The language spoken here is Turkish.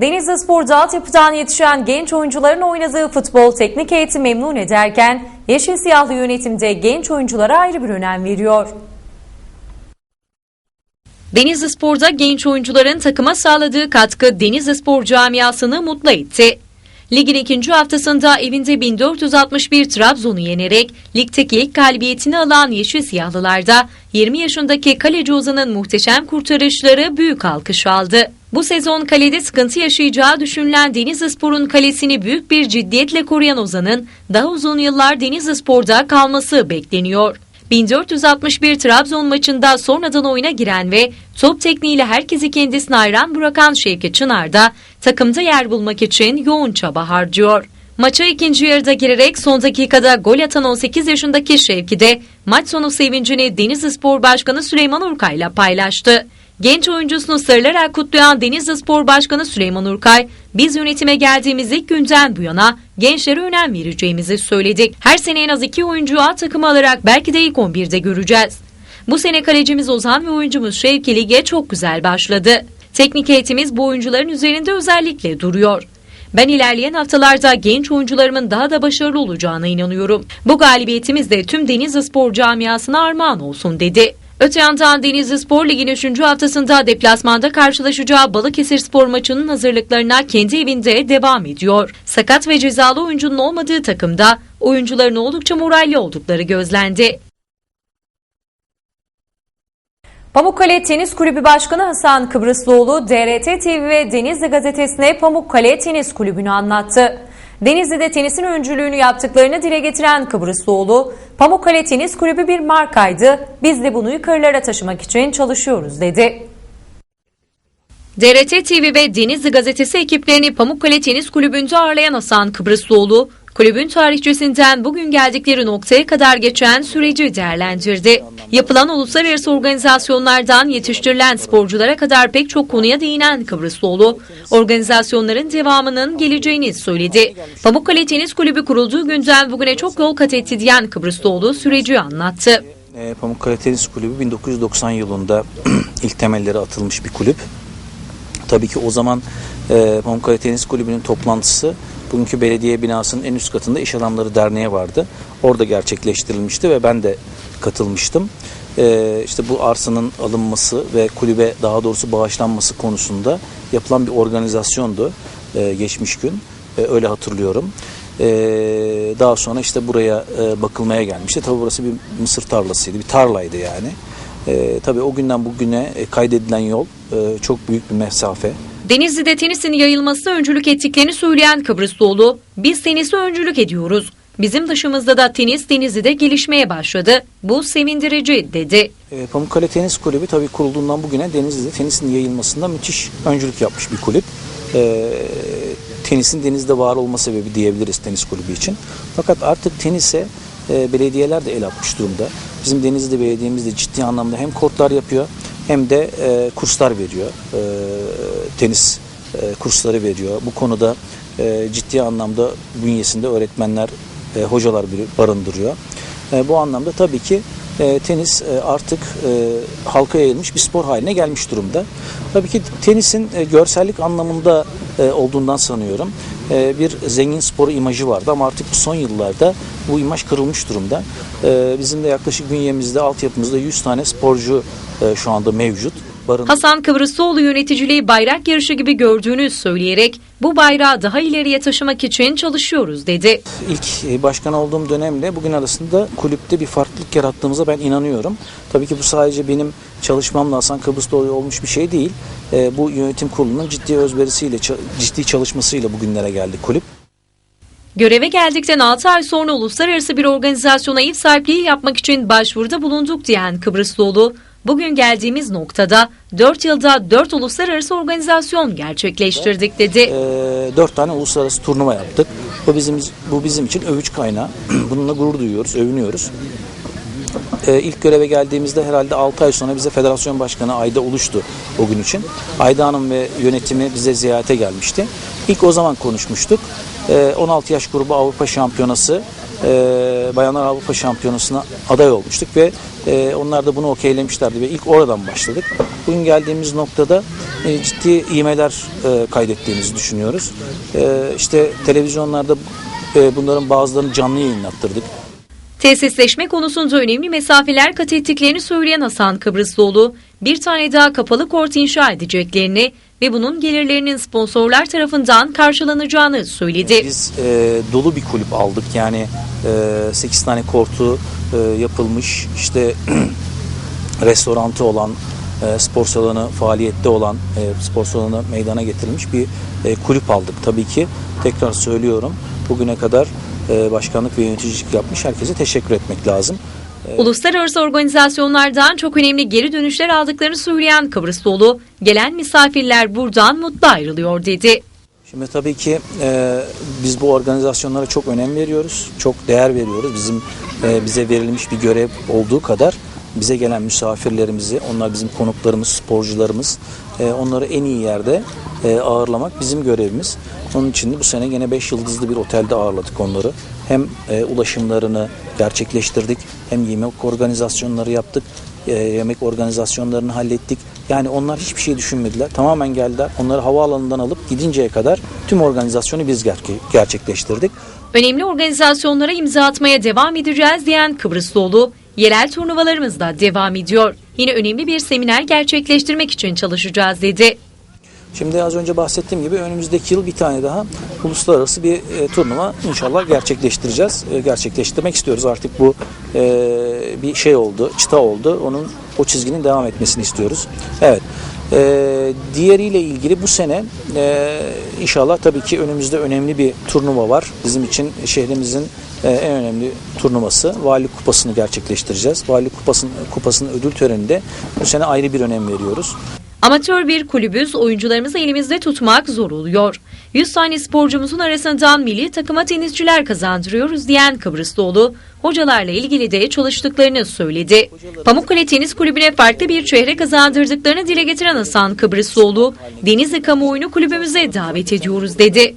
Denizli Spor'da altyapıdan yetişen genç oyuncuların oynadığı futbol teknik eğitim memnun ederken Yeşil Siyahlı yönetimde genç oyunculara ayrı bir önem veriyor. Denizli Spor'da genç oyuncuların takıma sağladığı katkı Denizli Spor camiasını mutlu etti. Ligin ikinci haftasında evinde 1461 Trabzon'u yenerek ligdeki ilk galibiyetini alan Yeşil Siyahlılar'da 20 yaşındaki kaleci Ozan'ın muhteşem kurtarışları büyük alkış aldı. Bu sezon kalede sıkıntı yaşayacağı düşünülen Denizli Spor'un kalesini büyük bir ciddiyetle koruyan Ozan'ın daha uzun yıllar Denizli Spor'da kalması bekleniyor. 1461 Trabzon maçında sonradan oyuna giren ve top tekniğiyle herkesi kendisine hayran bırakan Şevki Çınar da takımda yer bulmak için yoğun çaba harcıyor. Maça ikinci yarıda girerek son dakikada gol atan 18 yaşındaki Şevki de maç sonu sevincini Denizli Spor Başkanı Süleyman Urkay ile paylaştı. Genç oyuncusunu sarılarak kutlayan Denizli Spor Başkanı Süleyman Urkay, biz yönetime geldiğimiz ilk günden bu yana gençlere önem vereceğimizi söyledik. Her sene en az iki oyuncu A takımı alarak belki de ilk 11'de göreceğiz. Bu sene kalecimiz Ozan ve oyuncumuz Şevki Lig'e çok güzel başladı. Teknik eğitimimiz bu oyuncuların üzerinde özellikle duruyor. Ben ilerleyen haftalarda genç oyuncularımın daha da başarılı olacağına inanıyorum. Bu galibiyetimiz de tüm Denizli Spor camiasına armağan olsun dedi. Öte yandan Denizli Spor Ligi'nin 3. haftasında deplasmanda karşılaşacağı Balıkesir Spor maçının hazırlıklarına kendi evinde devam ediyor. Sakat ve cezalı oyuncunun olmadığı takımda oyuncuların oldukça moralli oldukları gözlendi. Pamukkale Tenis Kulübü Başkanı Hasan Kıbrıslıoğlu, DRT TV ve Denizli Gazetesi'ne Pamukkale Tenis Kulübü'nü anlattı. Denizli'de tenisin öncülüğünü yaptıklarını dile getiren Kıbrıslıoğlu, Pamukkale Tenis Kulübü bir markaydı, biz de bunu yukarılara taşımak için çalışıyoruz dedi. DRT TV ve Denizli Gazetesi ekiplerini Pamukkale Tenis Kulübü'nde ağırlayan Hasan Kıbrıslıoğlu, kulübün tarihçesinden bugün geldikleri noktaya kadar geçen süreci değerlendirdi. Yapılan uluslararası organizasyonlardan yetiştirilen sporculara kadar pek çok konuya değinen Kıbrıslıoğlu, organizasyonların devamının geleceğini söyledi. Pamukkale Tenis Kulübü kurulduğu günden bugüne çok yol kat etti diyen Kıbrıslıoğlu süreci anlattı. E, Pamukkale Tenis Kulübü 1990 yılında ilk temelleri atılmış bir kulüp. Tabii ki o zaman e, Pamukkale Tenis Kulübü'nün toplantısı bugünkü belediye binasının en üst katında İş Adamları Derneği vardı. Orada gerçekleştirilmişti ve ben de katılmıştım. E, işte bu arsanın alınması ve kulübe daha doğrusu bağışlanması konusunda yapılan bir organizasyondu e, geçmiş gün. E, öyle hatırlıyorum. E, daha sonra işte buraya e, bakılmaya gelmişti. Tabii burası bir mısır tarlasıydı, bir tarlaydı yani. E, tabii o günden bugüne e, kaydedilen yol e, çok büyük bir mesafe. Denizli'de tenisin yayılmasına öncülük ettiklerini söyleyen Kıbrıslıoğlu, biz tenisi öncülük ediyoruz. Bizim dışımızda da tenis Denizli'de gelişmeye başladı. Bu sevindirici dedi. E, Pamukkale Tenis Kulübü tabii kurulduğundan bugüne Denizli'de tenisin yayılmasında müthiş öncülük yapmış bir kulüp. E, tenisin denizde var olma sebebi diyebiliriz tenis kulübü için. Fakat artık tenise e, belediyeler de el atmış durumda. Bizim Denizli Belediye'miz de ciddi anlamda hem kortlar yapıyor hem de e, kurslar veriyor. E, tenis e, kursları veriyor. Bu konuda e, ciddi anlamda bünyesinde öğretmenler, e, hocalar barındırıyor. E, bu anlamda tabii ki e, tenis e, artık e, halka yayılmış bir spor haline gelmiş durumda. Tabii ki tenisin e, görsellik anlamında e, olduğundan sanıyorum. E, bir zengin sporu imajı vardı ama artık son yıllarda bu imaj kırılmış durumda. E, bizim de yaklaşık bünyemizde, altyapımızda 100 tane sporcu e, şu anda mevcut. Barın Hasan Kıbrıslıoğlu yöneticiliği bayrak yarışı gibi gördüğünü söyleyerek bu bayrağı daha ileriye taşımak için çalışıyoruz dedi. İlk e, başkan olduğum dönemle bugün arasında kulüpte bir farklılık yarattığımıza ben inanıyorum. Tabii ki bu sadece benim çalışmamla Hasan Kıbrıslıoğlu olmuş bir şey değil. E, Bu yönetim kurulunun ciddi özverisiyle, ciddi çalışmasıyla bugünlere geldi kulüp. Göreve geldikten 6 ay sonra uluslararası bir organizasyona ev sahipliği yapmak için başvuruda bulunduk diyen Kıbrıslıoğlu, bugün geldiğimiz noktada 4 yılda 4 uluslararası organizasyon gerçekleştirdik dedi. E, Dört tane uluslararası turnuva yaptık. Bu bizim bu bizim için övüç kaynağı. Bununla gurur duyuyoruz, övünüyoruz. E, ilk göreve geldiğimizde herhalde 6 ay sonra bize federasyon başkanı Ayda oluştu o gün için. Ayda Hanım ve yönetimi bize ziyarete gelmişti. İlk o zaman konuşmuştuk. E, 16 yaş grubu Avrupa Şampiyonası e, Bayanlar Avrupa Şampiyonası'na aday olmuştuk ve e, onlar da bunu okeylemişlerdi ve ilk oradan başladık. Bugün geldiğimiz noktada e, ciddi ivmeler e, kaydettiğimizi düşünüyoruz. E, işte televizyonlarda e, bunların bazılarını canlı yayınlattırdık. Tesisleşme konusunda önemli mesafeler kat ettiklerini söyleyen Hasan Kıbrıslıoğlu, bir tane daha kapalı kort inşa edeceklerini ve bunun gelirlerinin sponsorlar tarafından karşılanacağını söyledi. Biz e, dolu bir kulüp aldık yani e, 8 tane kortu e, yapılmış işte restorantı olan e, spor salonu faaliyette olan e, spor salonu meydana getirilmiş bir e, kulüp aldık. Tabii ki tekrar söylüyorum bugüne kadar e, başkanlık ve yöneticilik yapmış herkese teşekkür etmek lazım. Uluslararası organizasyonlardan çok önemli geri dönüşler aldıklarını söyleyen Kıbrıslıoğlu, gelen misafirler buradan mutlu ayrılıyor dedi. Şimdi tabii ki e, biz bu organizasyonlara çok önem veriyoruz, çok değer veriyoruz. Bizim e, bize verilmiş bir görev olduğu kadar bize gelen misafirlerimizi, onlar bizim konuklarımız, sporcularımız, e, onları en iyi yerde e, ağırlamak bizim görevimiz. Onun için de bu sene gene 5 yıldızlı bir otelde ağırladık onları. Hem e, ulaşımlarını gerçekleştirdik, hem yemek organizasyonları yaptık, e, yemek organizasyonlarını hallettik. Yani onlar hiçbir şey düşünmediler. Tamamen geldiler. Onları havaalanından alıp gidinceye kadar tüm organizasyonu biz gerçe- gerçekleştirdik. Önemli organizasyonlara imza atmaya devam edeceğiz diyen Kıbrıslıoğlu, yerel turnuvalarımız da devam ediyor. Yine önemli bir seminer gerçekleştirmek için çalışacağız dedi. Şimdi az önce bahsettiğim gibi önümüzdeki yıl bir tane daha uluslararası bir e, turnuva inşallah gerçekleştireceğiz. E, gerçekleştirmek istiyoruz. Artık bu e, bir şey oldu, çıta oldu. Onun o çizginin devam etmesini istiyoruz. Evet. E, diğeriyle ilgili bu sene e, inşallah tabii ki önümüzde önemli bir turnuva var. Bizim için şehrimizin e, en önemli turnuvası. Valilik Kupası'nı gerçekleştireceğiz. Valilik Kupası'nın kupasının ödül töreninde bu sene ayrı bir önem veriyoruz. Amatör bir kulübüz oyuncularımızı elimizde tutmak zor oluyor. 100 tane sporcumuzun arasından milli takıma tenisçiler kazandırıyoruz diyen Kıbrıslıoğlu, hocalarla ilgili de çalıştıklarını söyledi. Pamukkale Tenis Kulübü'ne farklı bir çehre kazandırdıklarını dile getiren Hasan Kıbrıslıoğlu, Denizli kamuoyunu kulübümüze davet ediyoruz dedi.